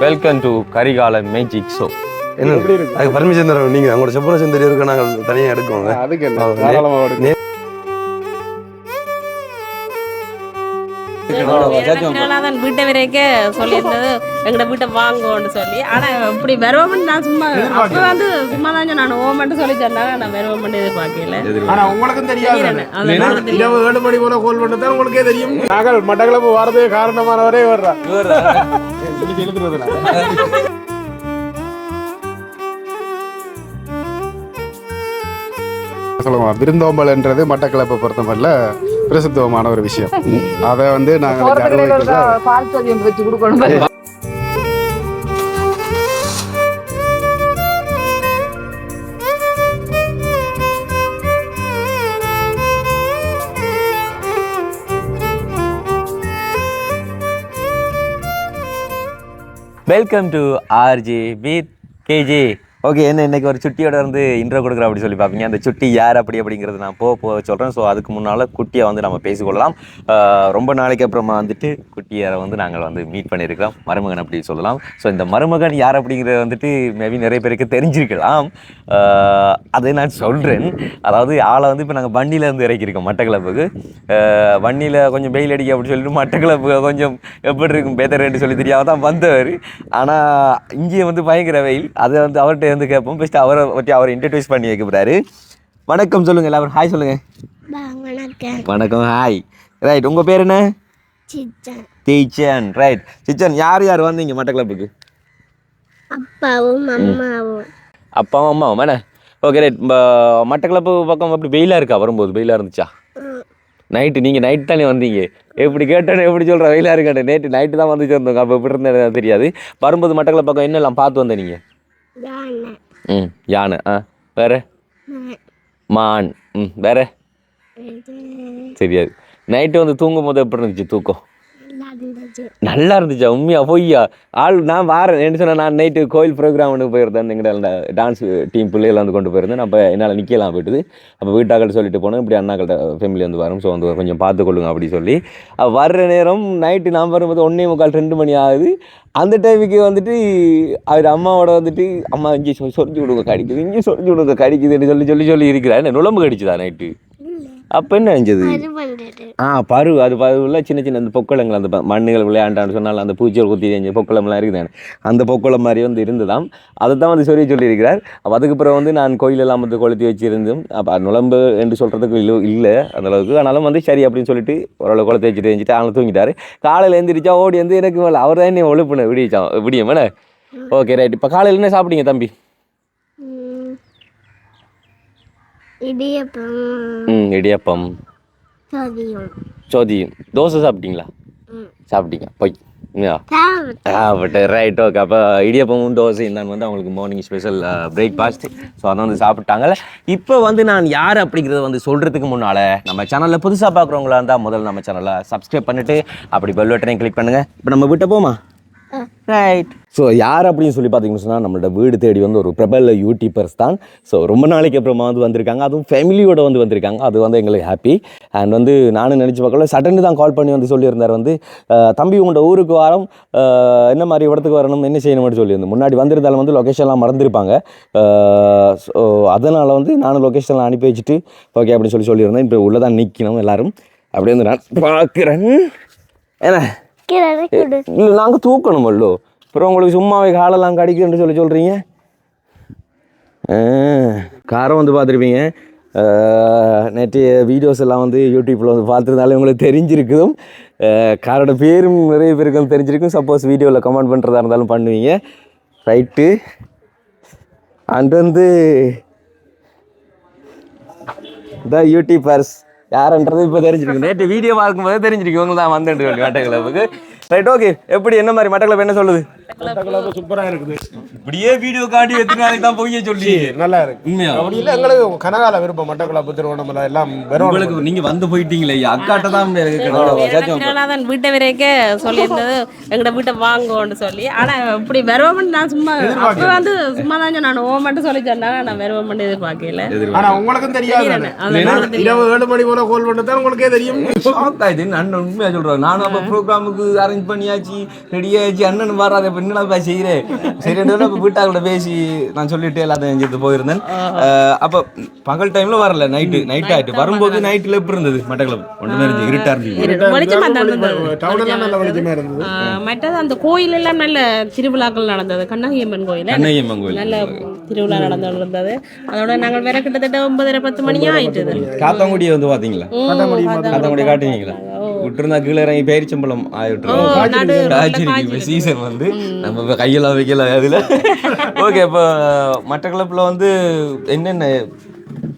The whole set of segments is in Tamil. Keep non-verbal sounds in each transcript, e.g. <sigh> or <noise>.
Welcome to Karikala magic show என்ன அதுக்கு பர்மிஷன் தரோம் நீங்க அவங்களோட செந்தரி இருக்க? நாங்கள் தனியாக எடுக்கோங்க. அதுக்கு தான் வீட்டை வரைக்கும் சொல்லியிருந்தது. எங்கட வீட்டை வாங்குவோன்னு சொல்லி. ஆனா இப்படி வருவோம்னு நான் சும்மா அப்ப வந்து சும்மா தான் நான் ஓமெண்ட்டு சொல்லி சொன்னாங்க நான் வருவோம்னு எதிர்பார்க்கல. ஆனா உங்களுக்கும் தெரியாது. இரவு ஏழு மணி போல கோல் பண்ணதான் உங்களுக்கே தெரியும். நாங்கள் மட்டக்களப்பு வாரதே காரணமானவரே வர்றா. இன்னைக்கு எழுதுறதுல சொல்லுவோம் விருந்தோம்பல்ன்றது மட்டக்களப்பை பொறுத்தமல்ல பிரசித்தமான ஒரு விஷயம். <laughs> அதை வந்து நாங்கள் welcome to RJ with KJ okay என்ன இன்றைக்கி ஒரு சுட்டியோட வந்து இன்ட்ரோ கொடுக்குற அப்படி சொல்லி பார்ப்பீங்க. அந்த சுட்டி யார் அப்படி அப்படிங்கிறது நான் போக போக சொல்கிறேன் ஸோ அதுக்கு முன்னால் குட்டியை வந்து நம்ம பேசிக்கொள்ளலாம். ரொம்ப நாளைக்கு அப்புறமா வந்துட்டு குட்டியாரை வந்து நாங்கள் வந்து மீட் பண்ணியிருக்கிறோம். மருமகன் அப்படி சொல்லலாம். ஸோ இந்த மருமகன் யார் அப்படிங்கிறத வந்துட்டு மேபி நிறைய பேருக்கு தெரிஞ்சிருக்கலாம். அதை நான் சொல்கிறேன் அதாவது ஆளை வந்து இப்போ நாங்கள் வண்டியிலேருந்து இறக்கியிருக்கோம் மட்டக்களப்புக்கு வண்டியில் கொஞ்சம் வெயில் அடிக்க அப்படி சொல்லிட்டு மட்டக்களப்பு கொஞ்சம் எப்படி இருக்கும் பெதர்ன்னு சொல்லி தெரியாமல் தான் வந்தவர். ஆனால் இங்கே வந்து பயங்கர வெயில். அதை வந்து அவர்கிட்ட வந்து கேட்போம் ஃபஸ்ட்டு அவரை பற்றி அவரை இன்ட்ரடியூஸ் பண்ணி வைக்க போகிறாரு வணக்கம் சொல்லுங்கள் எல்லாரும் ஹாய் சொல்லுங்கள் வணக்கம். ஹாய் ரைட் உங்கள் பேர் என்ன? டீச்சன் ரைட் சிச்சன் யார் யார் வந்தீங்க மட்டக்களப்புக்கு அப்பாவும் அம்மாவும். அப்பாவும் அம்மாவும் என்ன ஓகே ரைட் மட்டக்களப்பு பக்கம் அப்படி வெயிலாக இருக்கா? வரும்போது வெயிலாக இருந்துச்சா? நைட்டு நீங்கள் நைட் தானே வந்தீங்க. எப்படி கேட்டேன்னு எப்படி சொல்கிற வெயிலாக இருக்காட்டு நேற்று நைட்டு தான் வந்து சேர்ந்தோங்க அப்போ எப்படி இருந்தது தெரியாது. வரும்போது மட்டக்களப்பு பக்கம் என்னெல்லாம் பார்த்து வந்த நீங்கள் ம் யானை. ஆ வேறு? மான், ம் வேறு? தெரியாது. நைட்டு வந்து தூங்கும் போது எப்படி இருந்துச்சு தூக்கம்? நல்லா இருந்துச்சு இருந்துச்சா உண்மையா? பொய்யா? ஆள் நான் வாரேன். என்ன சொன்னேன் நான் நைட்டு கோயில் ப்ரோக்ராம் ஒன்று போயிருந்தேன். எங்கள்ட டான்ஸ் டீம் பிள்ளைகள் வந்து கொண்டு போயிருந்தேன். அப்போ என்னால் நிற்கலாம் போயிட்டுது. அப்போ வீட்டாக்கள் சொல்லிட்டு போனேன். இப்படி அண்ணாக்கள்கிட்ட ஃபேமிலி வந்து வரும். ஸோ வந்து கொஞ்சம் பார்த்துக்கொள்ளுங்க அப்படி சொல்லி. வர்ற நேரம் நைட்டு நான் வரும்போது ஒன்றே முக்கால் ரெண்டு மணி ஆகுது. அந்த டைமுக்கு வந்துட்டு அவர் அம்மாவோட வந்துட்டு அம்மா இங்கே சொ- சொரிஞ்சு விடுங்க கடிக்குது. இங்கே சொரிஞ்சு விடுங்க கடிக்குதுன்னு சொல்லி சொல்லி சொல்லி இருக்கிறா என்ன நுழம்பு கடிச்சுதா நைட்டு அப்போ என்ன செஞ்சது ஆ பரு அது பருவில் சின்ன சின்ன அந்த பொக்களங்கள் அந்த மண்ணுகள் விளையாண்டான்னு சொன்னால் அந்த பூச்சிகள் குத்தி செஞ்ச பொக்களம்லாம் இருக்குதானே? அந்த பொக்களம் மாதிரி வந்து இருந்ததாம். அதை தான் வந்து சொல்லி சொல்லியிருக்கிறார். அப்போ அதுக்கு பிறகு வந்து நான் கோயிலெல்லாம் வந்து கொளுத்தி வச்சிருந்தோம் அப்போ நுழம்பு என்று சொல்கிறதுக்கு இல்லை இல்லை அந்த அளவுக்கு. ஆனாலும் வந்து சரி அப்படின்னு சொல்லிட்டு ஓரளவு கொளுத்தி வச்சுட்டு இருந்துட்டு அவனை தூங்கிட்டாரு. காலையில் எழுந்திரிச்சா ஓடி வந்து எனக்கு அவர் தான் என்னை ஒழுப்புன விடியச்சான் விடியும் ஓகே ரைட். இப்போ காலையில் என்ன சாப்பிட்டீங்க தம்பி ம், இடியப்பம். ம் இடியப்பம். சோதியம். சோதியும். தோசை சாப்பிட்டீங்களா. சாப்பிட்டீங்க. பொய். பட் ரைட் ஓகே அப்போ இடியப்பமும் தோசையும் தான் வந்து அவங்களுக்கு மார்னிங் ஸ்பெஷல் பிரேக்ஃபாஸ்ட் ஸோ அதை வந்து சாப்பிட்டாங்கல்ல. இப்போ வந்து நான் யார் அப்படிங்கிறத வந்து சொல்கிறதுக்கு முன்னால் நம்ம சேனலில் புதுசாக பார்க்குறவங்களா இருந்தால் முதல்ல நம்ம சேனலை சப்ஸ்கிரைப் பண்ணிவிட்டு அப்படி பெல் பட்டனையும் கிளிக் பண்ணுங்கள் இப்போ நம்ம வீட்டை போமா ரைட் ஸோ யார் அப்படின்னு சொல்லி பார்த்தீங்கன்னு சொன்னால் நம்மளோட வீடு தேடி வந்து ஒரு பிரபல யூடியூபர்ஸ் தான். ஸோ ரொம்ப நாளைக்கு அப்புறமா வந்து வந்திருக்காங்க. அதுவும் ஃபேமிலியோட வந்து வந்திருக்காங்க. அது வந்து எங்களுக்கு ஹாப்பி அண்ட் வந்து நானும் நினச்சி பார்க்கல. சடன்னு தான் கால் பண்ணி வந்து சொல்லியிருந்தார். வந்து தம்பி உங்களோட ஊருக்கு வாரம் என்ன மாதிரி இடத்துக்கு வரணும் என்ன செய்யணும்னு சொல்லியிருந்தேன். முன்னாடி வந்திருந்தாலும் வந்து லொக்கேஷன்லாம் மறந்துருப்பாங்க. ஸோ அதனால் வந்து நானும் லொக்கேஷன்லாம் அனுப்பி வச்சுட்டு ஓகே அப்படின்னு சொல்லி சொல்லியிருந்தேன். இப்போ உள்ளே தான் நிற்கணும் எல்லோரும். அப்படியே வந்து நான் பார்க்குறேன். ஏன்னா இல்லை நாங்கள் தூக்கணுமல்லோ. அப்புறம் உங்களுக்கு சும்மாவே காலெல்லாம் கடிக்குன்னு சொல்லி சொல்கிறீங்க காரம் வந்து பார்த்துருப்பீங்க. நேற்றைய வீடியோஸ் எல்லாம் வந்து யூடியூப்பில் வந்து பார்த்துருந்தாலே உங்களுக்கு தெரிஞ்சிருக்கும் காரோட பேரும் நிறைய பேருக்கு வந்து தெரிஞ்சிருக்கும். சப்போஸ் வீடியோவில் கமெண்ட் பண்ணுறதா இருந்தாலும் பண்ணுவீங்க. ரைட்டு அண்ட் வந்து இந்த யூடியூபர்ஸ் யாருன்றது இப்போ தெரிஞ்சிருக்கு நேற்று வீடியோ பார்க்கும்போது தெரிஞ்சிருக்கு இவங்க தான் வந்துட்டு சொல்லி கிளப்புக்கு ரைட் ஓகே எப்படி என்ன மாதிரி? மட்டக்கிழப்பு என்ன சொல்லுது? மட்டக்களப்பு சூப்பரா இருக்குது. இப்படியே வீடியோ காட்டி எத்தனை நாளைக்கு தான் பொய்ய சொல்லி. நல்லா இருக்கு. உண்மையா? அப்படி இல்லை எங்களுக்கு கனகால விருப்பம் மட்டக்களப்பு திருவண்ணாமலை எல்லாம் வெறும் உங்களுக்கு நீங்க வந்து போயிட்டீங்களே அக்காட்ட தான் தான் வீட்டை வரைக்கும் சொல்லியிருந்தது. எங்கட வீட்டை வாங்குவோன்னு சொல்லி. ஆனா இப்படி வருவோம்னு நான் சும்மா அப்ப வந்து சும்மா தான் நான் ஓமெண்ட்டு சொல்லி சொன்னாங்க நான் வருவோம்னு எதிர்பார்க்கல. ஆனா உங்களுக்கும் தெரியாது. எனக்கு. இரவு ஏழு மணி போல கோல் பண்ணதான் உங்களுக்கே தெரியும். நான் உண்மையா சொல்றேன் நானும் அப்ப ப்ரோக்ராமுக்கு அரேஞ்ச் அரேஞ்ச் பண்ணியாச்சு ரெடி ஆயிடுச்சு அண்ணன் வராது இப்போ என்னடா செய்கிறேன் சரி இப்போ வீட்டாங்களோட பேசி நான் சொல்லிட்டு எல்லாத்தையும் செஞ்சுட்டு போயிருந்தேன். அப்போ பகல் டைம்ல வரல நைட்டு நைட் ஆயிட்டு. வரும்போது நைட்டில் எப்படி இருந்தது? மட்டக்களப்பு. ஒன்றுமே இருந்து இருட்டா இருந்துச்சு. தான் இருந்தது. மற்றது அந்த கோயில் எல்லாம் நல்ல திருவிழாக்கள் நடந்தது. கண்ணகியம்மன் கோயில்? கண்ணையம்மன் கோயில். நல்ல திருவிழா நடந்து இருந்தது அதோட நாங்கள் வேற கிட்டத்தட்ட ஒன்பதரை பத்து மணி ஆயிட்டுது. காத்தாங்குடியை வந்து பாத்தீங்களா காத்தாங்குடி காட்டுவீங்களா? விட்டுருந்தா கீழே இறங்கி பேரிச்சம்பளம் ஆயிட்டு சீசன் வந்து. நம்ம இப்ப கையெல்லாம் வைக்கல அதுல. <laughs> ஓகே இப்போ மட்டக்களப்பில் வந்து என்னென்ன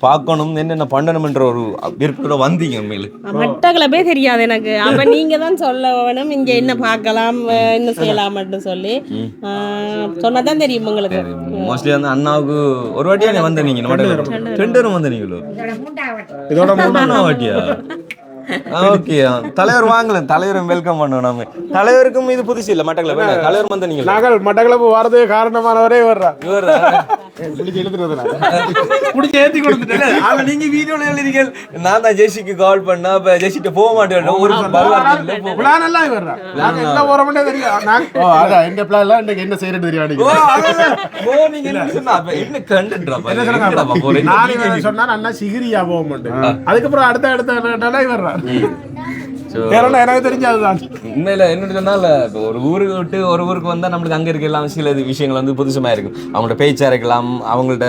பார்க்கணும் என்னென்ன பண்ணணும்ன்ற ஒரு விருப்பத்தோட வந்தீங்க உண்மையில. மட்டக்களப்பே தெரியாது எனக்கு. அப்ப நீங்க தான் சொல்ல வேணும் இங்க என்ன பார்க்கலாம் என்ன செய்யலாம்னு சொல்லி. ஆஹ் சொன்னாதான் தெரியும் உங்களுக்கு. மோஸ்ட்லி வந்து அண்ணாவுக்கு ஒரு வாட்டியா நீ வந்த நீங்க ரெண்டு பேரும். வந்த நீங்களோ இதோட மூணாவது வாட்டியா? ஓகே. தலைவர் வாங்கல தலைவரும் வெல்கம் பண்ணணும் நம்ம தலைவருக்கும் இது புதுசு இல்ல மட்டக்களப்பு? தலைவர் வந்த நீங்க. நாங்கள் மட்டக்களப்பு வரது காரணமானவரே வர்றா ஏத்தி கொடுத்துட்டேன். ஆனா நீங்க வீடியோல எழுதிருக்கீங்க. நான் தான் ஜெசிக்கு கால் பண்ணா அப்ப ஜெசிட்ட போக மாட்டேன். ஒரு பிளான் எல்லாம் தெரியும். அதான் எங்க பிளான் என்ன செய்யறது தெரியும் ஓ, நீங்க என்ன சொன்னா? என்ன நான் சொன்னா அண்ணா சிகிரியா போக மாட்டேன். அதுக்கப்புறம் அடுத்த அடுத்த ஒண்ணும் எனக்கு தெரிஞ்சு அதுதான். உண்மையில என்னன்னு சொன்னால இப்போ ஒரு ஊருக்கு விட்டு ஒரு ஊருக்கு வந்தா நம்மளுக்கு அங்க இருக்க எல்லாம் சில விஷயங்கள் வந்து புதுசுமா இருக்கும். அவங்களோட பேச்சா இருக்கலாம் அவங்கள்ட்ட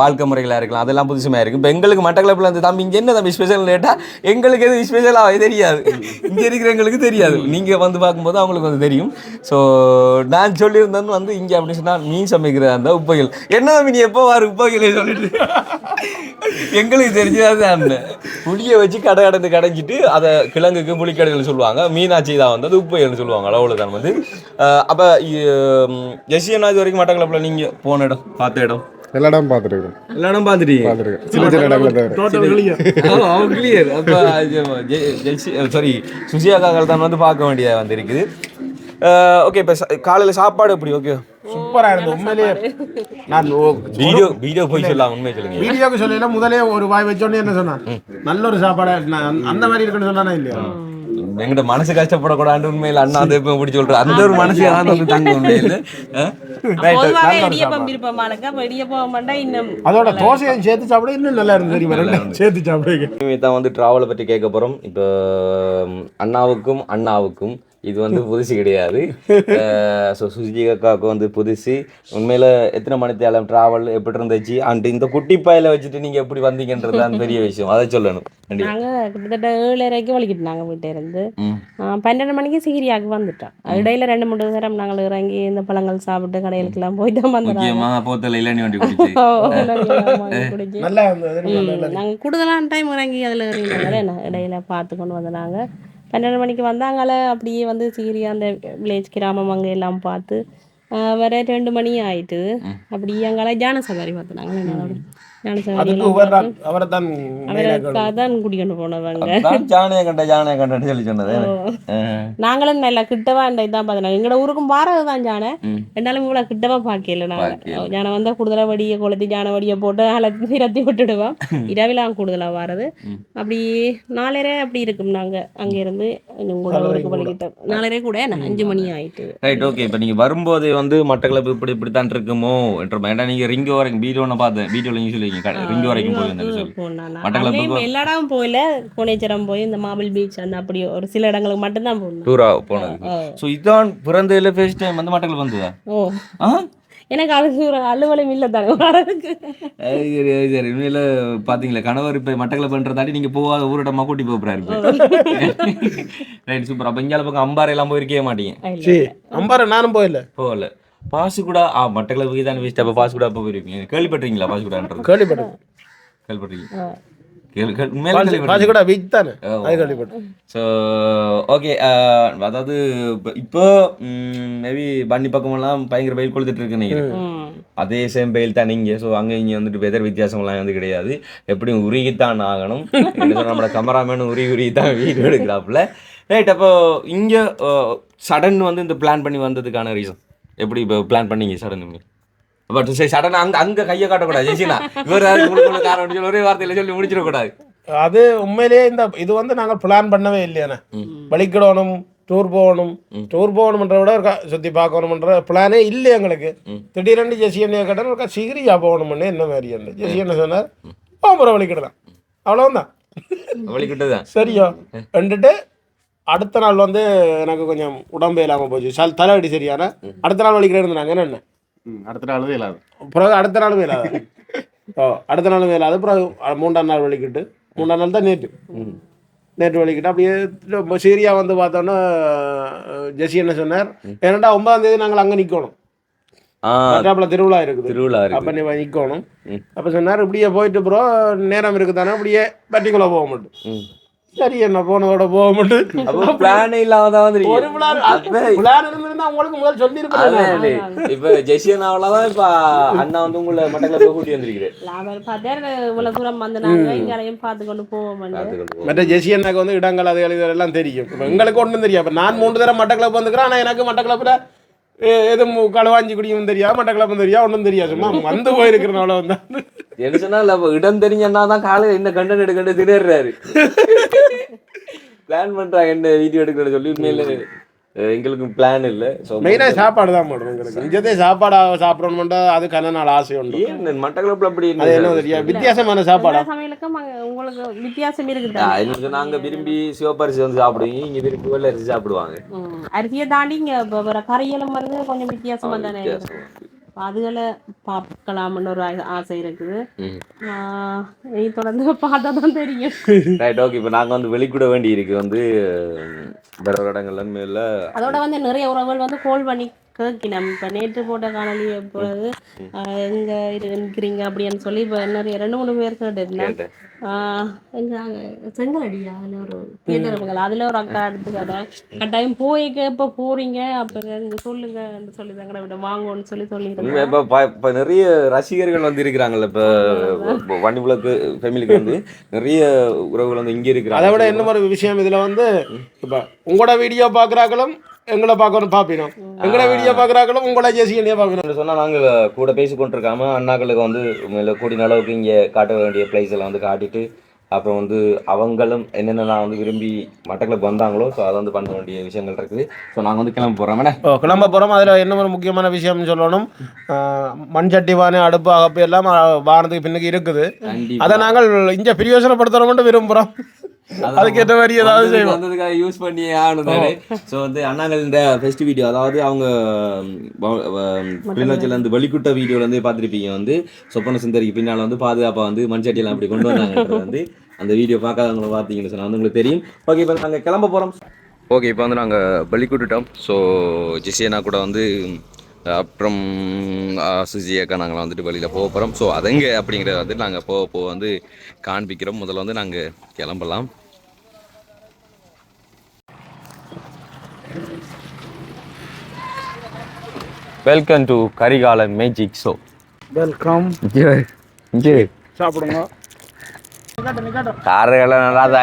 வாழ்க்கை முறைகளா இருக்கலாம் அதெல்லாம் புதுசுமா இருக்கும். இப்போ எங்களுக்கு மட்டக்களப்பில் இருந்து தம்பி இங்க என்ன தம்பி ஸ்பெஷல் லேட்டா எங்களுக்கு எது ஸ்பெஷலாக தெரியாது. இங்க இருக்கிறவங்களுக்கு தெரியாது. நீங்க வந்து பார்க்கும்போது அவங்களுக்கு வந்து தெரியும். ஸோ நான் சொல்லியிருந்தேன் வந்து இங்க அப்படி சொன்னா மீன் சமைக்கிற அந்த உப்பைகள். என்ன தம்பி நீ எப்போ வாரு உப்பைகளே சொல்லிட்டு? எங்களுக்கு தெரிஞ்சது அந்த புளியை வச்சு கடை கடந்து கடைஞ்சிட்டு அதை கிழங்குக்கு புளிக்கடைகள் சொல்லுவாங்க. மீனாட்சி தான் வந்து. அது உப்பைகள்னு சொல்லுவாங்க அவ்வளோதான் வந்து அப்ப ஜெசியனா இது வரைக்கும் மட்டக்களப்பில் நீங்க? போன இடம் பார்த்த இடம். எல்லா இடம் பார்த்துருக்கேன் எல்லா இடம் பார்த்துட்டீங்க? பார்த்துருக்கேன் சின்ன சின்ன இடங்களை கிளியர் அப்போ சாரி சுசியாக்காக்கள் தான் வந்து பார்க்க வேண்டியதாக வந்து இருக்குது ஓகே இப்போ காலையில் சாப்பாடு எப்படி? ஓகே சூப்பரா இருந்தது. உண்மையிலேயே நான் வீடியோ வீடியோ போய் சொல்லலாம் உண்மையை சொல்லுங்க. வீடியோக்கு சொல்லல முதலே ஒரு வாய் வச்சோடனே என்ன சொன்னான் நல்ல ஒரு சாப்பாடா அந்த மாதிரி இருக்குன்னு சொன்னானா இல்லையா? எங்கிட்ட மனசு கஷ்டப்படக்கூடாது உண்மையில அண்ணா அதை இப்போ இப்படி சொல்ற அந்த ஒரு மனசு யாராவது வந்து தங்க உண்மையில. <laughs> அதோட தோசையை சேர்த்து சாப்பிட இன்னும் நல்லா இருந்தது தெரியுமா? சேர்த்து சாப்பிடுங்க. தான் வந்து டிராவலை பற்றி கேட்க போகிறோம் இப்போ அண்ணாவுக்கும் அண்ணாவுக்கும் இது வந்து புதுசு கிடையாது. <laughs> ஸோ சுஜி அக்காவுக்கு வந்து புதுசு. உண்மையில் எத்தனை மணி தேலம் ட்ராவல் எப்படி இருந்துச்சு? அண்ட் இந்த குட்டி பாயில வச்சுட்டு நீங்கள் எப்படி வந்தீங்கன்றது தான் பெரிய விஷயம். அதை சொல்லணும். கண்டிப்பா. நாங்க கிட்டத்தட்ட ஏழரைக்கு வலிக்கிட்டு நாங்க வீட்டை இருந்து. பன்னெண்டு மணிக்கு சிகிரியாக்கு வந்துட்டோம். இடையில ரெண்டு மூணு நேரம் நாங்கள் இறங்கி இந்த பழங்கள் சாப்பிட்டு கடைகளுக்கெல்லாம் போய் தான் வந்துடுறாங்க முக்கியமாக போத்தல இளநி வண்டி குடிச்சு. <laughs> குடிச்சு. நல்லா இருந்தது ம், நாங்க கூடுதலான டைம் இறங்கி அதில் என்ன <coughs> இடையில பார்த்து கொண்டு வந்தாங்க பன்னெண்டு மணிக்கு வந்தாங்கள அப்படியே வந்து சீரியா அந்த வில்லேஜ் கிராமம் அங்கே எல்லாம் பார்த்து வர ரெண்டு மணி ஆயிட்டு அப்படியே அங்கால ஜான சவாரி பார்த்தாங்க ஜான சவாரி அதுக்கு தான் அவரை தான் அவரை தான் கூட்டிக்கொண்டு போனவங்க அதான் ஜானையை கண்ட ஜானையை கண்டன்னு சொல்லி சொன்னது அஹ். நாங்களும் நல்லா கிட்டவா இந்த இதான் பார்த்தோம் எங்களோட ஊருக்கும் வாரது தான் ஜானை ம். ரெண்டாலும் இவ்வளோ கிட்டவா பார்க்கல. நாங்கள் ஜானை வந்தால் கூடுதலாக வடியை கொளுத்தி ஜானை வடியை போட்டு அலத்தி நிரத்தி விட்டுடுவோம் கூடுதலாக வாரது அப்படி நாலரை அப்படி இருக்கும் நாங்கள் அங்கேருந்து உங்களோட ஊருக்கு பழகிட்டோம் நாலரை கூட அஞ்சு மணி ஆயிட்டு ரைட் ஓகே இப்போ நீங்கள் வரும்போது வந்து மட்டக்களப்பு இப்படி இப்படி தான் இருக்குமோ என்ற ஏன்னா நீங்கள் ரிங்கு வரைக்கும் வீடியோன்னு பார்த்தேன் வீடியோவில் நீங்கள் சொல்லுவீங்க ரிங்கு வரைக்கும் போயிருந்தேன் எல்லா இடமும் போயில கோனேச்சரம் போய் இந்த மாபிள் பீச் அந்த அப்படி ஒரு சில இடங்களுக்கு மட்டும்தான் போனோம் டூரா போனது. ஸோ இதான் பிறந்ததுல ஃபர்ஸ்ட் டைம் வந்து மட்டக்களப்பு வந்ததா? ஓ. ஆ? எனக்கு அதுக்கு ஒரு அலுவலம் இல்லை தானே வரதுக்கு சரி சரி. உண்மையில பாத்தீங்களா கணவர் இப்போ மட்டக்களப்புன்ற தாண்டி நீங்கள் போகாத ஊரிடமா கூட்டி போகிறாரு ரைட் சூப்பர் அப்போ இங்கே பக்கம் அம்பாறை எல்லாம் போயிருக்கவே மாட்டீங்க. சரி அம்பார நானும் போயில போகல. பாசுகுடா ஆ மட்டக்களப்புக்கு தான் வேஸ்ட் அப்போ பாசுகுடா அப்போ போயிருக்கீங்க கேள்விப்பட்டிருக்கீங்களா பாசுகுடான்றது? கேள்விப்பட்டேன் கேள்விப்பட்டிருக்கீங்க கேள்வி கேள்வி உண்மையில கேள்விப்பட்டிருக்கீங்க காசு கூட பீச் தானே? ஸோ ஓகே அதாவது இப்ப- மேபி பன்னி பக்கமெல்லாம் பயங்கர வெயில் கொளுத்துட்டு இருக்கு நினைக்கிறேன். அதே சேம் வெயில் தான் இங்கே. ஸோ அங்கே இங்கே வந்துட்டு வெதர் வித்தியாசம்லாம் வந்து கிடையாது. எப்படியும் உருகித்தான் ஆகணும். நம்மளோட கமராமேன் உருகி உருகி தான் வீடியோ எடுக்கிறாப்புல. ரைட் அப்போ இங்கே சடன் வந்து இந்த பிளான் பண்ணி வந்ததுக்கான ரீசன் எப்படி இப்போ பிளான் பண்ணீங்க சடன் பட் சரி சடன் அங்கே அங்கே கையை காட்டக்கூடாது ஜெயிச்சினா இவர் காரணம் சொல்லி ஒரே வார்த்தையில் சொல்லி முடிச்சிடக்கூடாது. அது உண்மையிலேயே இந்த இது வந்து நாங்க பிளான் பண்ணவே இல்லையானே வலிக்கிடணும் டூர் போகணும். டூர் போகணுன்ற விட இருக்கா சுற்றி பார்க்கணுன்ற பிளானே இல்லை எங்களுக்கு. திடீரென்று ஜெசி என்ன கேட்டால் இருக்கா சிகிரியா போகணும்னு என்ன மாதிரி என்ன ஜெசி என்ன சொன்னார் அப்புறம் வலிக்கிடலாம் அவ்வளோதான் வழிகிட்டு தான் சரியா? ரெண்டுட்டு அடுத்த நாள் வந்து எனக்கு கொஞ்சம் உடம்பு இல்லாமல் போச்சு. சல் தலைவலி சரியான? அடுத்த நாள் வலிக்கிறேன் இருந்தாங்க என்ன ம், அடுத்த நாள் இல்லாது. பிறகு அடுத்த நாளும் இல்லாத. ஓ அடுத்த நாளும் இல்லாத. பிறகு மூன்றாம் நாள் வலிக்கிட்டு மூன்றாம் நாள் தான் நேற்று. நேற்று வலிக்கிட்டு அப்படியே ரொம்ப சீரியா வந்து பார்த்தோன்னா ஜெசி என்ன சொன்னார் ஏன்னாண்டா ஒன்பதாம் தேதி நாங்கள் அங்கே நிற்கணும் திருவிழா இருக்குது. திருவிழா அப்போ இருக்கு நீ நிற்கணும் ம். அப்போ சொன்னார் இப்படியே போயிட்டு ப்ரோ நேரம் இருக்குதானே அப்படியே பட்டிக்குள்ளே போக மாட்டோம். ம். சரி என்ன போனதோட போக மாட்டோம் அப்போ பிளானே இல்லாம தான் ஒரு பிளான் அப்ப பிளான் இருந்திருந்தா உங்களுக்கு முதல் சொல்லியிருப்பேன் அதான் இது. இப்ப ஜெசியனாவில தான் இப்ப அண்ணா வந்து உங்களை மட்டக்கள போய் கூட்டி வந்திருக்கிறேன் இவ்வளவு தூரம் வந்து நாங்க இங்களையும் பார்த்து கொண்டு போவோம். மற்ற ஜெசி அண்ணாக்கு வந்து இடங்கள் அது எல்லாம் தெரியும் எங்களுக்கு ஒன்றும் தெரியாது. இப்போ நான் மூன்று தடவை மட்டக்களப்பு வந்துக்கிறேன் ஆனால் எனக்கு மட்டக்களப்பில் எதுவும் களவாஞ்சி குடியும் தெரியாது மட்டக்களப்பும் தெரியாது ஒன்றும் தெரியாது. சும்மா வந்து போயிருக்கிறேன் அவ்வளோ வந்து. என்ன சொன்னா இல்ல அப்ப இடம் தெரிஞ்சன்னா தான் காலையில இந்த கண்டன் எடுக்கண்டு திணறாரு பிளான் <laughs> பண்றாங்க என்ன வீடியோ எடுக்கணும் சொல்லி உண்மையில எங்களுக்கு பிளான் இல்ல. ஸோ மெயினாக சாப்பாடு தான் போடுறோம் எங்களுக்கு இங்கதே சாப்பாடு சாப்பிடணும்னா அது கன நாள் ஆசை உண்டு? ஏன் மட்டக்களப்புல அப்படி அது என்ன தெரியாது வித்தியாசமான சாப்பாடா? சமையலுக்கும் உங்களுக்கு வித்தியாசம் இருக்குது? ஆ, என்ன நாங்க விரும்பி சிவப்பரிசி வந்து சாப்பிடுவீங்க இங்க விரும்பி வெள்ளை அரிசி சாப்பிடுவாங்க. அரிசியை தாண்டி இங்க கறியெல்லாம் வந்து கொஞ்சம் வித்தியாசமா தானே. அதுகளை பார்க்கலாம்னு ஒரு ஆசை இருக்குது. இனி தொடர்ந்து பார்த்தா தான் தெரியும். ரைட் ஓகே இப்போ நாங்க வந்து வெளிக்கூட வேண்டி இருக்கு வந்து வேற இடங்கள்ல மேல அதோட வந்து நிறைய உறவுகள் வந்து கோல் பண்ணி கேட்கினோம் இப்போ நேற்று போட்ட காணொலி போது எங்க இருக்கிறீங்க அப்படின்னு சொல்லி இப்போ நிறைய ரெண்டு மூணு பேர் கேட்டிருந்தேன் கேட்டேன். ஆஹ் எங்க அங்க செங்கலடியா? அதில் ஒரு கேட்டிருப்பாங்க அதில் ஒரு அக்கா எடுத்து கேட்டேன். கட்டாயம் போய்க்க எப்போ போறீங்க. அப்போ இங்க சொல்லுங்கன்னு சொல்லி தாங்க விட வாங்கன்னு சொல்லி உண்மை சொல்லியிருந்தேன் இப்போ இப்போ நிறைய ரசிகர்கள் வந்து இருக்கிறாங்கல்ல இப்போ வண்டிபுலக்கு ஃபேமிலிக்கு வந்து நிறைய உறவுகள் வந்து இங்க இருக்கிறாங்க. அதை விட என்ன ஒரு விஷயம் இதில் வந்து இப்போ உங்களோட வீடியோ பார்க்குறாங்களும் எங்களை பார்க்கணும் பார்ப்பினோம். எங்களை வீடியோ பார்க்குறாங்களும் உங்களோட ஜெசி என்னைய பார்க்கணும் சொன்னா நாங்க கூட பேசி கொண்டிருக்காம அண்ணாக்களுக்கு வந்து கூடின அளவுக்கு இங்க காட்ட வேண்டிய பிளேஸ் எல்லாம் வந்து காட்டிட்டு அப்புறம் வந்து அவங்களும் என்னென்னலாம் வந்து விரும்பி மட்டக்களப்பு வந்தாங்களோ ஸோ அதை வந்து பண்ண வேண்டிய விஷயங்கள் இருக்குது. ஸோ நாங்கள் வந்து கிளம்ப போகிறோம் ஓ கிளம்ப போகிறோம் அதில் என்ன ஒரு முக்கியமான விஷயம்னு சொல்லணும்? ஆஹ், மண் சட்டி வானே அடுப்பு அகப்பு எல்லாம் வாரத்துக்கு பின்னுக்கு இருக்குது. அதை நாங்கள் இங்கே மட்டும் விரும்புகிறோம் அதுக்கேற்ற மாதிரி ஏதாவது செய்வோம். வந்ததுக்காக யூஸ் பண்ணி ஆகணும் ஸோ வந்து அண்ணாங்கள் இந்த ஃபெஸ்ட் வீடியோ அதாவது அவங்க கிளிநொச்சியில் வந்து வெளிக்குட்ட வீடியோவில் வந்து பார்த்துருப்பீங்க. வந்து சொப்பன சுந்தரிக்கு பின்னால் வந்து பாதுகாப்பாக வந்து மண்சட்டியெல்லாம் அப்படி கொண்டு வந்தாங்கன்றது வந்து அந்த வீடியோ பார்க்காதவங்களை பார்த்தீங்கன்னு சொன்னால் வந்து உங்களுக்கு தெரியும். ஓகே இப்போ நாங்கள் கிளம்ப போகிறோம் ஓகே இப்போ வந்து நாங்கள் பலிக்கூட்டுட்டோம் ஸோ ஜிசியனா கூட வந்து அப்புறம் சுஜி அக்கா நாங்கள் வந்துட்டு வெளியில் போக போகிறோம் ஸோ அதெங்க அப்படிங்கிறத வந்து நாங்கள் போக போக வந்து காண்பிக்கிறோம். முதல்ல வந்து நாங்கள் கிளம்பலாம். Welcome to Karikala magic show welcome சாப்பிடுங்க. காரைகள் நல்லா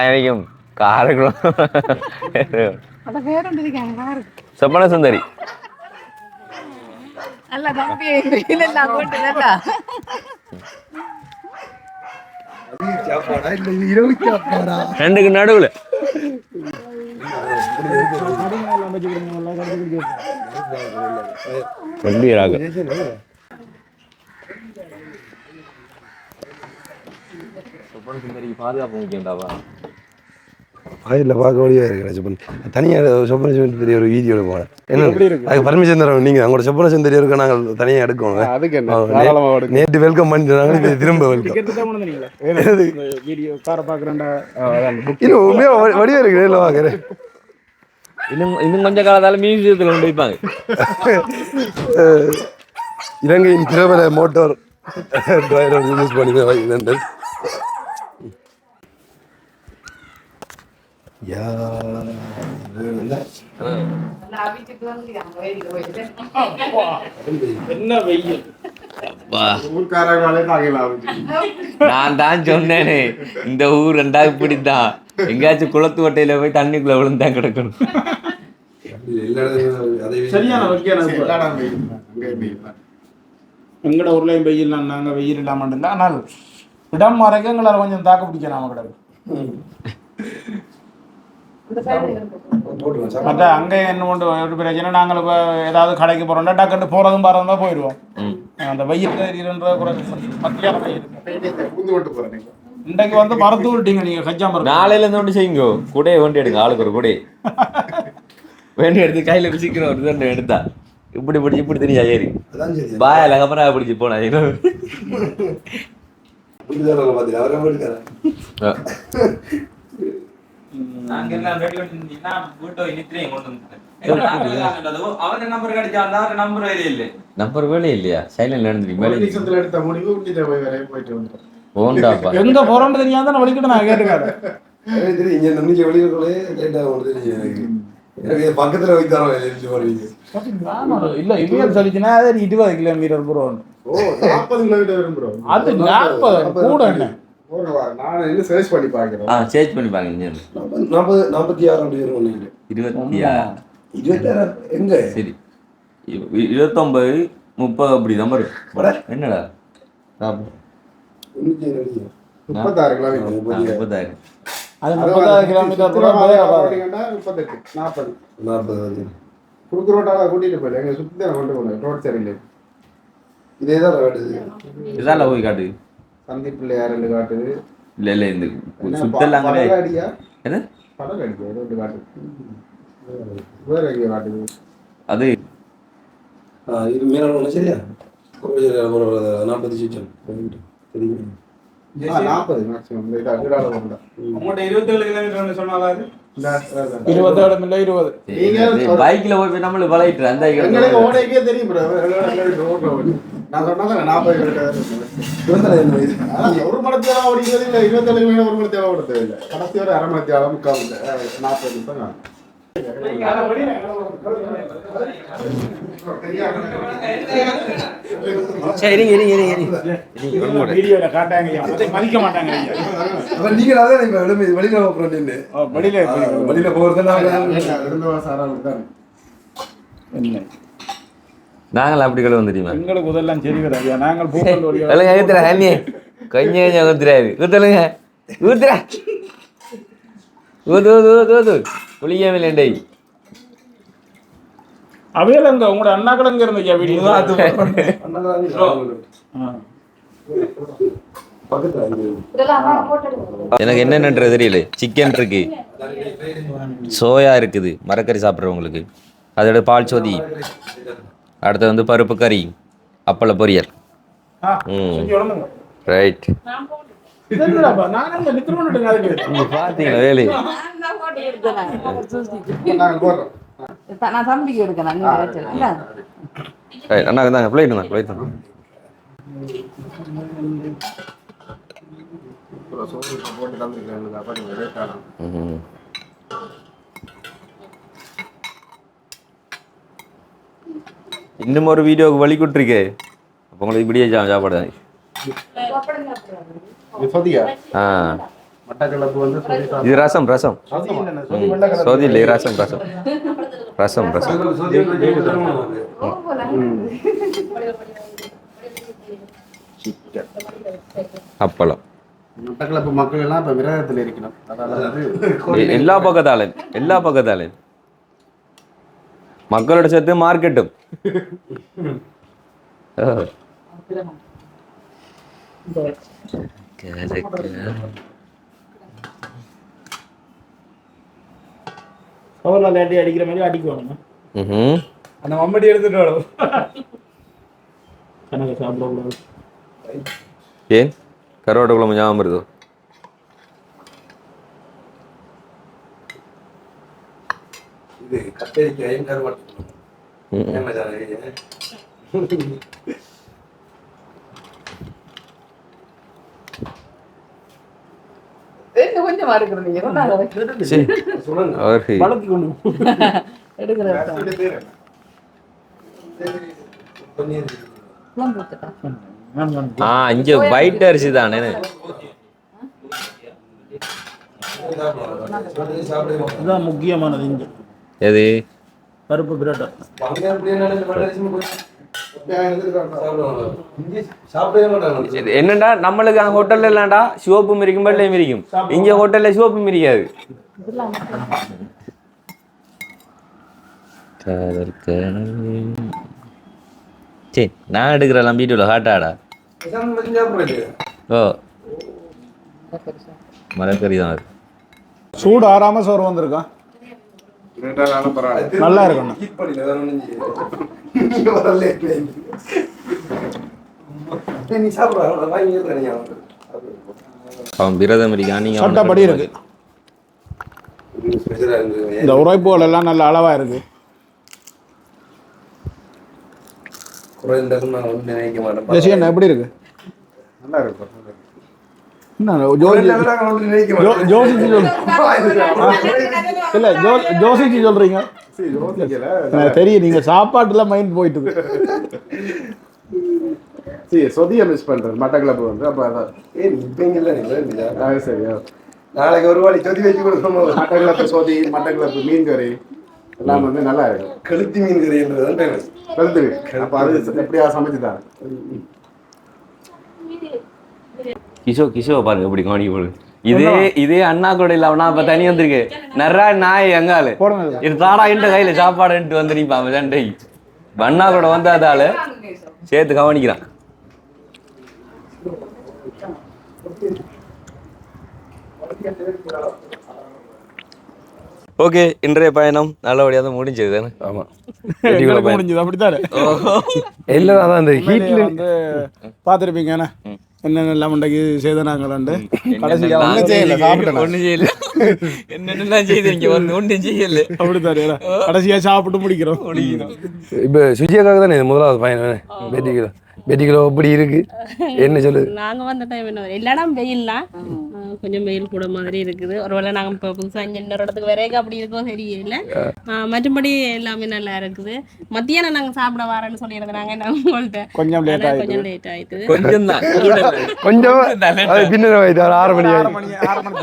இருக்காங்க பாரு சொப்பன சுந்தரி. அல்ல தம்பி வெயிலெல்லாம் போட்டு நல்லா ரெண்டுக்கு நடுவில் கம்பீராக பாதுகாப்பு முக்கியம்டாவா ஆயில பார்க்க வழியாக இருக்கிறேன் சொப்பன்? தனியாக சொப்பன சுந்தரி ஒரு வீடியோ எடுப்போம் என்ன? அதுக்கு பர்மிஷன் தரோம் நீங்கள் அவங்களோட சொப்பன சுந்தரி இருக்க நாங்கள் தனியாக எடுக்கணும். நேற்று வெல்கம் பண்ணிட்டு இப்ப திரும்ப வெல்கம் இன்னும் உண்மையாக வடி- வடிவா இருக்கிறேன் இல்லை பார்க்குறேன் இன்னும் இன்னும் கொஞ்ச காலத்தால மியூசியத்தில் கொண்டு வைப்பாங்க. இலங்கையின் பிரபல மோட்டார் டிரைவர் யூஸ் பண்ணி என்ன வெயில் நான் தான் சொன்னேனே இந்த ஊர் ரெண்டா இப்படித்தான் எங்கேயாச்சும் குளத்து வட்டையில போய் தண்ணிக்குள்ள விழுந்தான் கிடக்கணும். எங்கட ஊர்லேயும் வெயில் நாங்கள் வெயில் இல்லாமல் இல்லை ஆனால் இடம் வரைக்கும் எங்களால் கொஞ்சம் தாக்கு பிடிக்க நாம கிடக்கு. மற்ற அங்கே என்ன கொண்டு ஒரு பிரச்சனை நாங்கள் இப்போ ஏதாவது கடைக்கு போகிறோம்னா டக்குன்னு போகிறதும் பாரதும் தான் போயிடுவோம். அந்த வெயில் குறைச்சி மத்தியான வெயில். இன்றைக்கு வந்து மறந்து விட்டீங்க நீங்கள் கஜாமரம் நாளையில இருந்து ஒன்று செய்யுங்க. கூடையை வேண்டி எடுங்க ஆளுக்கு ஒரு கூடை. <laughs> வேண்டி எடுத்து கையில பிடிச்சிக்கிறோம் ஒரு தண்டை எடுத்தா. இப்படி பிடிச்சி இப்படி தெரிஞ்சா ஏறி. அதான் சரி. பாயால அப்புறம் பிடிச்சி போனா வீட்டுக்காரரை <laughs> நாங்க எல்லாம் ரெடி பண்ணிருந்தீங்கன்னா வீட்டோ இனித்திரையும் கொண்டு வந்துட்டேன் நம்பர் கிடைச்சா நம்பர் வேலையே இல்லை. நம்பர் வேலையே இல்லையா? சைலண்ட் எடுத்த முடிவு போய் போயிட்டு எங்கே போகிறோன்னு தெரியாத நான் வலிக்கிட்டு நான் கேட்டுக்காரு இங்க முடிஞ்ச வெளியூர்களே ஒன்று தெரியும் இது பக்கத்துல போடுவீங்க இல்லை இவியல் சொல்லிச்சுன்னா இருபது கிலோமீட்டர் போகிறோம் ஓ நாற்பது கிலோமீட்டர் அது நாற்பது கூட என்ன? சர்ச் பண்ணி பார்க்குறேன் ஆ சேஞ்ச் பண்ணி பாருங்க. நாற்பது நாற்பத்தி ஆறு அப்படி வரும் நினைக்கிறேன். இருபத்தி ஆறு இருபத்தாறு எங்க? சரி. இ- இ- இருபத்தொன்பது முப்பது அப்படி நம்பர் வட. என்னடா. முப்பத்தாறு கிலோமீட்டர். முப்பத்தாறு. அது முப்பத்தாறு கிலோமீட்டர் முப்பத்தெட்டு நாற்பது நாற்பது குறுக்கு ரோட்டால கூட்டிட்டு போயில எங்க சுத்தி கொண்டு போனேன் ரோட் சரியில்லை இதே தான் காட்டுது இதால போய் காட்டு. சந்தி பிள்ளையார் ரெண்டு காட்டுது? இல்ல இல்ல இந்த அடியா என்ன படகு அடியா ரெண்டு காட்டுது. வேற எங்க காட்டுது. அது? இது மீனாள் ஒன்று சரியா? நாற்பது சீச்சம் நாற்பது மேக்ஸிமம் உங்கள்கிட்ட இருபத்தேழு கிலோமீட்டர் சொன்னாலும் இருபத்தேழு இல்லை இருபது. நீங்க பைக்ல போய் நம்மளுக்கு பழகிட்டு அந்த எங்களுக்கு ஓடைக்கே தெரியும். நான் சொன்னதான் நாற்பது கிலோமீட்டர் இருபத்தி என்ன வயசு. அதான் ஒரு மணி தேவை ஓடிக்கிறது இல்லை. இருபத்தேழு ஒரு மணி தேவை ஓடுறது இல்லை. கடைசி ஒரு அரை மணி தேவை முக்கால் நாற்பது நிமிஷம். அதை மதிக்க மாட்டாங்க நீங்க வெளியில வெளியில வெளியில போறது என்ன? நாங்கள் அப்படி கழுவ தெரியுமா? எங்களுக்கு இதெல்லாம் சரி வராது. நாங்கள் பூக்கல் வழியா சொல்லுங்க ஊத்துறா அண்ணி? கொஞ்சம் கொஞ்சம் ஊத்துறாரு ஊத்தலுங்க ஊத்துறா ஊத்து ஊத்து ஊத்து ஊத்து. புளிய மில்லண்டை அவையில எங்க? உங்களோட அண்ணாக்கள் எங்க இருந்து ஐயா வீடியோ பக்கத்துல அங்கே எனக்கு என்னென்னன்றது தெரியல. சிக்கன் இருக்கு. சோயா இருக்குது. மரக்கறி சாப்பிட்றவங்களுக்கு. அதோட பால் சோதி. அடுத்து வந்து பருப்பு கறி அப்பள பொரியல். ம். ரைட் பார்த்தீங்களா வேலை? நான் தம்பிக்கு எடுக்கிறேன் அண்ணா இருந்தாங்க ஃப்ளைட் தான் ஃப்ளைட் தான் போட்டு இன்னும் ஒரு வீடியோவுக்கு வழி கொடுத்துருக்கே. அப்போ உங்களுக்கு இப்படியே சா- சாப்பாடு ஆ. இது ரசம் ரசம். சொதி இல்லை ரசம் ரசம். ரசம் ரசம். அப்பளம். மக்கள் எல்லாம் எல்லா பக்கத்தாலும் எல்லா பக்கத்தாலும். மக்களோட சேர்த்து மார்க்கெட்டும் சோர்ல லேட்டி அடிக்கிற மாதிரி அடிக்குவாங்க. அந்த மம்மடி எடுத்துட்டு வரும் கணக்கு சாப்பிடக்கூடாது. ஏன்? கருவாட்டு குழம்பு ஞாபகம் வருதோ இது கத்தரிக்காயும் கருவாட்டு ம், ம். என்ன சார் ரெண்டு கொஞ்சமா இருக்கிறது நீங்க கொண்டாங்க சரி சொல்லுங்க அவருக்கு வளர்த்தி கொண்டு குழம்பு ஊத்துட்டா ஆ இங்க ஒயிட் அரிசி தானே முக்கியமானது இங்க எது? பருப்பு பிரட்டை. என்னடா நம்மளுக்கு அங்க ஹோட்டல்ல இல்லடா சிவப்பும் இருக்கும் வெள்ளையும் இருக்கும் இங்க ஹோட்டல்ல காதல் கனவு. சரி நான் எடுக்கிறேன் வீடியோவில் ஹாட்டாடா ஓ. மரக்கறி தான் அது. சூடு ஆறாம சோறு வந்திருக்கான் நல்லா தனியா அவன் விரதம் இருக்கான் நீங்கள் சட்டப்படி இருக்கு. இந்த உரைப்புகள் எல்லாம் நல்ல அளவா இருக்கு. எப்படி இருக்கு? நல்லா இருக்கு இல்ல ஜோ ஜோசிச்சு சொல்றீங்க தெரியும் நீங்க சாப்பாட்டுல மைண்ட் போயிட்டுது சரி சொதியை மிஸ் பண்றேன் மட்டக்களப்பு வந்து அப்போ அதான் ஏய் இப்போ இங்கே இல்லை சரியா நாளைக்கு ஒரு வாடி சொதி வச்சு கொடுக்கணும் மட்டக்களப்பு சொதி மட்டக்களப்பு மீன் கறி எல்லாம் வந்து நல்லா இருக்கும் கழுத்தி மீன் கறின்றது அப்போ அது எப்படியா சமைச்சு தான் கிஷோ கிஷோ பாருங்க எப்படி காணி போடுது. இதே இதே அண்ணா கூட இல்ல அவனா அப்ப தனி வந்திருக்கு. நர்ரா நாய் எங்காலு போடுங்க இது. தாடா இந்த கையில சாப்பாடுன்ட்டு வந்துருப்பா அவன் சண்டை. அண்ணா கூட வந்தாதால சேர்த்து கவனிக்கிறான். ஓகே இன்றைய பயணம் நல்லபடியாக தான் முடிஞ்சது தானே? ஆமாம் <laughs> எங்களுக்கு முடிஞ்சது அப்படித்தானே? இல்லை அதான் இந்த உண்மையிலேயே ஹீட்டில் வந்து பார்த்துருப்பீங்க என்ன? என்னென்னலாம் உண்டைக்கு செய்தனாங்களாண்டு? கடைசியா ஒன்றும் செய்யல சாப்பிட்டேன். ஒன்றும் செய்யல. என்னென்னலாம் செய்தீங்க ஒன்று ஒன்றும் செய்யல. அப்படித்தானே கடைசியா சாப்பிட்டு முடிக்கிறோம். முடிக்கிறோம். இப்போ சுஜியாக்காக தானே இது முதலாவது பயணம் பேட்டி கிலோ எப்படி இருக்கு. என்ன சொல்லுது? நாங்க வந்த டைம் என்ன எல்லா இடம் வெயில் தான் கொஞ்சம் வெயில் கூட மாதிரி இருக்குது. ஒருவேளை நாங்க இப்போ புதுசா இங்க இன்னொரு இடத்துக்கு வரைக்கும் அப்படி இருக்கோ தெரியல. ஆஹ் மற்றபடி எல்லாமே நல்லா இருக்குது. மத்தியானம் நாங்க சாப்பிட வரேன்னு சொல்லியிருந்தாங்க நான் உங்கள்கிட்ட கொஞ்சம் லேட் ஆனா ஆயிடுது. கொஞ்சம் லேட் கொஞ்சம் தான். கொஞ்சம் அது பின்னர் ஆறு மணி ஆறு மணி.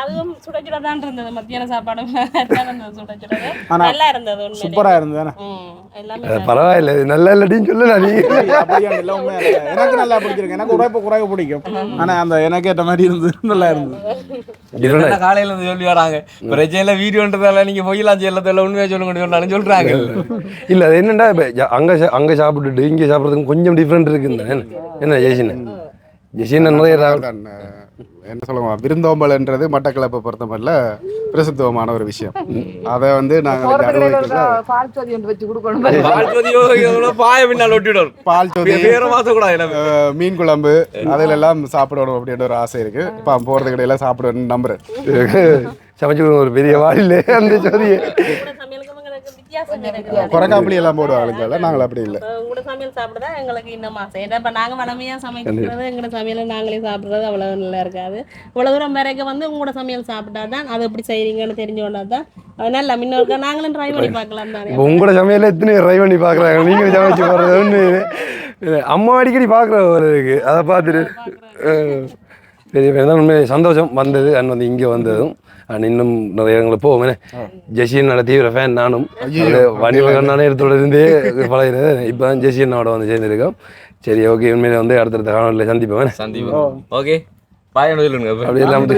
அதுவும் சுட சுட தான் இருந்தது மத்தியான சாப்பாடு <laughs> தான் இருந்தது சுட சுட ஆனா நல்லா இருந்தது. சூப்பரா இருந்தது ம், எல்லாமே அது பரவாயில்ல. நல்லா இல்லாட்டின்னு சொல்லல நீ. எனக்கு நல்லா பிடிச்சிருக்கு. எனக்கு உரைப்பு குறைய பிடிக்கும். ஆனா அந்த எனக்கு ஏற்ற மாதிரி இருந்தது நல்லா இருந்தது. காலையில இருந்து சொல்லி வராங்க? பிரச்சனையில வீடியோன்றதால நீங்க பொய்யலாம் செய்யறதால உண்மையா சொல்லுங்க சொன்னாலும் சொல்றாங்க. இல்ல அது என்னடா அங்க அங்க சாப்பிட்டுட்டு இங்க சாப்பிட்றதுக்கு கொஞ்சம் டிஃப்ரெண்ட் இருக்குன்னு என்ன என்ன ஜெய்சின் ஜெய்சின் நிறைய என்ன சொல்லுவோம் விருந்தோம்பல்ன்றது மட்டக்களப்பை பொறுத்தமட்டில் பிரசித்துவமான ஒரு விஷயம். அதை வந்து நாங்கள் பால் மீன் குழம்பு அதில் எல்லாம் சாப்பிடணும் அப்படின்ற ஒரு ஆசை இருக்கு. இப்போ போகிறது கடையெல்லாம் சாப்பிடணும்னு நம்புறேன். சமைச்சு ஒரு பெரிய வாளில அந்த சொதியை. இருக்குது குரங்காப்புளி எல்லாம் போடுவாங்க நாங்கள் அப்படி இல்லை. உங்களோட சமையல் சாப்பிடுறதா எங்களுக்கு இன்னும் ஆசை. ஏன்னா இப்போ நாங்கள் வளமையாக சமைக்கிறது எங்களோட சமையலை நாங்களே சாப்பிட்றது அவ்வளோ நல்லா இருக்காது. இவ்வளோ தூரம் வரைக்கும் வந்து உங்களோட சமையல் சாப்பிட்டா தான் அதை எப்படி செய்றீங்கன்னு தெரிஞ்சோன்னா தான் நல்லா முன்னோருக்கா நாங்களும் ட்ரை பண்ணி பார்க்கலாம் தானே. உங்களோட சமையல எத்தனை ட்ரை பண்ணி பார்க்குறாங்க? நீங்க சமைச்சு போடுறது ஒன்று அம்மா அடிக்கடி பார்க்குற ஒரு இருக்கு அதை பார்த்துட்டு பெரிய பெரிய தான் உண்மை சந்தோஷம் வந்தது அண்ட் வந்து இங்கே வந்ததும். அண்ட் இன்னும் நிறைய இடங்களுக்கு போவோம் ஜெசியன் நல்ல தீவிர ஃபேன் நானும் வணிக கண்ணானே எடுத்தோட இருந்தே பழகிறது இப்போ தான் ஜெசியனோட வந்து சேர்ந்துருக்கோம் சரி ஓகே உண்மையிலே வந்து அடுத்தடுத்த காணொலியில் சந்திப்போம் சந்தீப் ஓகே பாய் சொல்லுங்க அப்படி எல்லாம்